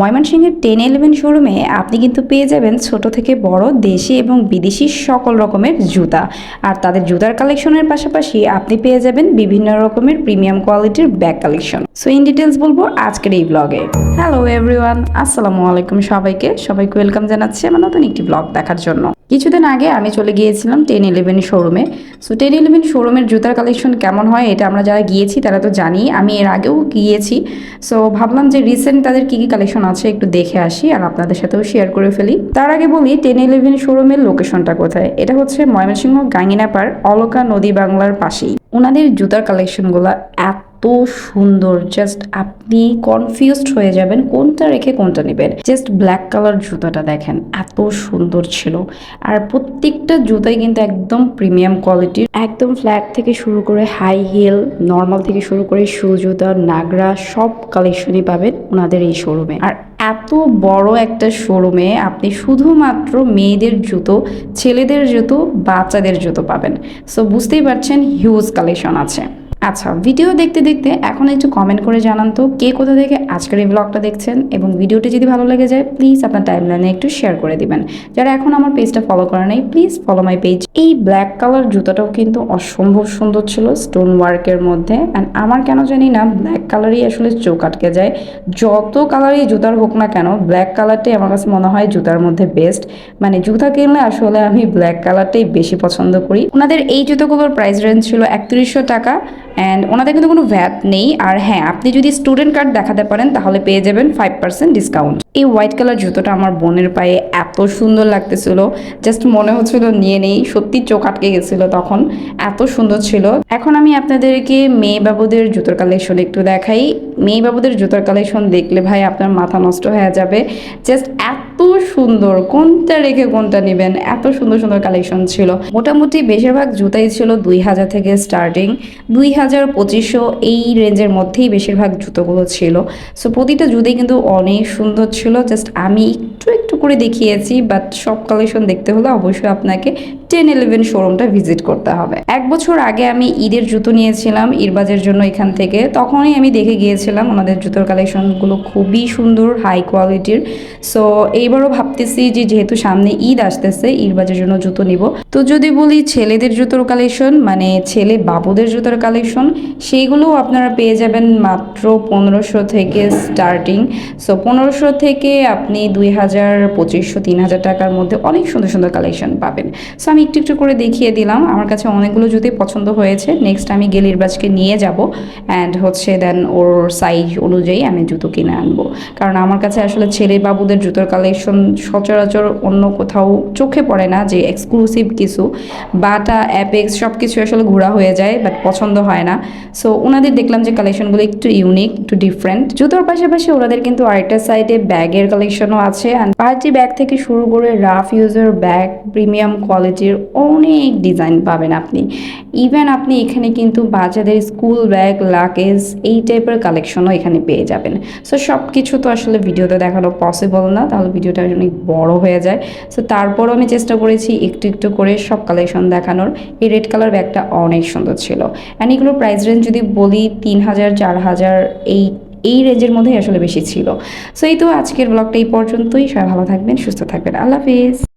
ময়মনসিংহের ten eleven শোরুমে আপনি কিন্তু পেয়ে যাবেন ছোট থেকে বড় দেশি এবং বিদেশি সকল রকমের জুতা। আর তাদের জুতার কালেকশনের পাশাপাশি আপনি পেয়ে যাবেন বিভিন্ন রকমের প্রিমিয়াম কোয়ালিটির bag collection. So in details বলব আজকের এই ব্লগে হ্যালো এভরিওয়ান আসসালামু আলাইকুম সবাইকে। সবাইকে ওয়েলকাম জানাচ্ছি আমার নতুন একটি ব্লগ দেখার জন্য। কিছুদিন আগে আমি চলে গিয়েছিলাম টেন ইলেভেন শোরুমে। সো টেন ইলেভেন শোরুমের জুতার কালেকশন কেমন হয় এটা আমরা যারা গিয়েছি তারা তো জানি, আমি এর আগেও গিয়েছি। সো ভাবলাম যে রিসেন্ট তাদের কী কী কালেকশন আছে, একটু দেখে আসি আর আপনাদের সাথেও শেয়ার করে ফেলি। তার আগে বলি টেন ইলেভেন শোরুমের লোকেশনটা কোথায়? এটা হচ্ছে ময়মনসিংহ গাঙ্গিনাপাড় অলকা নদী বাংলার পাশেই। ওনাদের জুতার কালেকশনগুলো এত সুন্দর জাস্ট আপনি কনফিউজড হয়ে যাবেন কোনটা রেখে কোনটা নেবেন। জাস্ট ব্ল্যাক কালার জুতাটা দেখেন, এত সুন্দর ছিল। আর প্রত্যেকটা জুতাই কিন্তু একদম প্রিমিয়াম কোয়ালিটির একদম ফ্ল্যাট থেকে শুরু করে হাই হিল নর্মাল থেকে শুরু করে শু জুতা, নাগরা, সব কালেকশনই পাবেন ওনাদের এই শোরুমে আর এত বড় একটা শোরুমে আপনি শুধুমাত্র মেয়েদের জুতো, ছেলেদের জুতো, বাচ্চাদের জুতো পাবেন। সো বুঝতেই পারছেন হিউজ কালেকশন আছে। আচ্ছা ভিডিও দেখতে দেখতে এখন একটু কমেন্ট করে জানান তো কে কোথা থেকে আজকের এই ব্লগটা দেখছেন এবং ভিডিওটি যদি ভালো লেগে যায় প্লিজ আপনার টাইমলাইনে একটু শেয়ার করে দিবেন। যারা এখন আমার পেজটা ফলো করে নাই প্লিজ ফলো মাই পেজ এই ব্ল্যাক কালার জুতাটাও কিন্তু অসম্ভব সুন্দর ছিল স্টোন ওয়ার্কের মধ্যে অ্যান্ড আমার কেন জানি না ব্ল্যাক কালারই আসলে চোখ আটকে যায়। যত কালারই জুতার হোক না কেন ব্ল্যাক কালারটাই আমার কাছে মনে হয় জুতার মধ্যে বেস্ট মানে জুতা কিনলে আসলে আমি ব্ল্যাক কালারটাই বেশি পছন্দ করি। ওনাদের এই জুতোগুলোর প্রাইস রেঞ্জ ছিল একত্রিশশো টাকা অ্যান্ড ওনাদের কিন্তু কোনো ভ্যাট নেই। আর হ্যাঁ আপনি যদি স্টুডেন্ট কার্ড দেখাতে পারেন, তাহলে পেয়ে যাবেন ফাইভ পার্সেন্ট ডিসকাউন্ট এই হোয়াইট কালার জুতোটা আমার বোনের পায়ে এত সুন্দর লাগতেছিল। জাস্ট মনে হচ্ছিল নিয়ে নেই। সত্যি চোখ আটকে গেছিল তখন। এত সুন্দর ছিল। এখন আমি আপনাদেরকে মেয়ে বাবুদের জুতোর কালেকশন একটু দেখাই। মেয়ে বাবুদের জুতোর কালেকশন দেখলে ভাই আপনার মাথা নষ্ট হয়ে যাবে। জাস্ট এত সুন্দর, কোনটা রেখে কোনটা নেবেন? এত সুন্দর সুন্দর কালেকশন ছিল। মোটামুটি বেশিরভাগ জুতাই ছিল দুই হাজার থেকে স্টার্টিং দুই হাজার পঁচিশশো এই রেঞ্জের মধ্যেই বেশিরভাগ জুতোগুলো ছিল। সো প্রতিটা জুতোই কিন্তু অনেক সুন্দর ছিল। জাস্ট আমি একটু করে দেখিয়েছি বাট সব কালেকশন দেখতে হলে অবশ্যই আপনাকে টেন ইলেভেন শোরুমটা ভিজিট করতে হবে। এক বছর আগে আমি ঈদের জুতো নিয়েছিলাম, ইরবাজের জন্য এখান থেকে। তখনই আমি দেখে গিয়েছিলাম ওনাদের জুতোর কালেকশনগুলো খুবই সুন্দর হাই কোয়ালিটির সো এইবারও ভাবতেছি যে যেহেতু সামনে ঈদ আসতেছে, ইরবাজের জন্য জুতো নিব। তো যদি বলি ছেলেদের জুতোর কালেকশন মানে ছেলে বাবুদের জুতোর কালেকশন সেইগুলোও আপনারা পেয়ে যাবেন মাত্র পনেরোশো থেকে স্টার্টিং সো পনেরোশো থেকে আপনি দুই হাজার পঁচিশশো, তিন হাজার টাকার মধ্যে অনেক সুন্দর সুন্দর কালেকশন পাবেন। সো আমি একটু একটু করে দেখিয়ে দিলাম। আমার কাছে অনেকগুলো জুতোই পছন্দ হয়েছে। নেক্সট আমি গেলির বাজকে নিয়ে যাব। অ্যান্ড হচ্ছে দেন ওর সাইজ অনুযায়ী আমি জুতো কিনে আনব। কারণ আমার কাছে আসলে ছেলে বাবুদের জুতোর কালেকশন সচরাচর অন্য কোথাও চোখে পড়ে না যে এক্সক্লুসিভ কিছু। বাটা অ্যাপেক্স সব কিছু আসলে ঘোরা হয়ে যায় বাট পছন্দ হয় না। সো ওনাদের দেখলাম যে কালেকশনগুলো একটু ইউনিক একটু ডিফারেন্ট জুতোর পাশাপাশি ওনাদের কিন্তু আরেকটা সাইডে ব্যাগের কালেকশনও আছে। অ্যান্ড ব্যাগ থেকে শুরু করে রাফ ইউজার ব্যাগ, প্রিমিয়াম কোয়ালিটির অনেক ডিজাইন পাবেন আপনি। ইভেন আপনি এখানে কিন্তু বাচ্চাদের স্কুল ব্যাগ লাকেজ এই টাইপের কালেকশনও এখানে পেয়ে যাবেন। সো সব কিছু তো আসলে ভিডিওতে দেখানো পসিবল না, তাহলে ভিডিওটা অনেক বড় হয়ে যায়। সো তারপরও আমি চেষ্টা করেছি একটু একটু করে সব কালেকশন দেখানোর। এই রেড কালার ব্যাগটা অনেক সুন্দর ছিল। অ্যান্ড এগুলোর প্রাইস রেঞ্জ যদি বলি তিন হাজার, চার হাজার, এই এই রেঞ্জের মধ্যেই আসলে বেশি ছিল। সো এই তো আজকের ব্লগটা এই পর্যন্তই। সবাই ভালো থাকবেন, সুস্থ থাকবেন। আল্লাহ হাফিজ।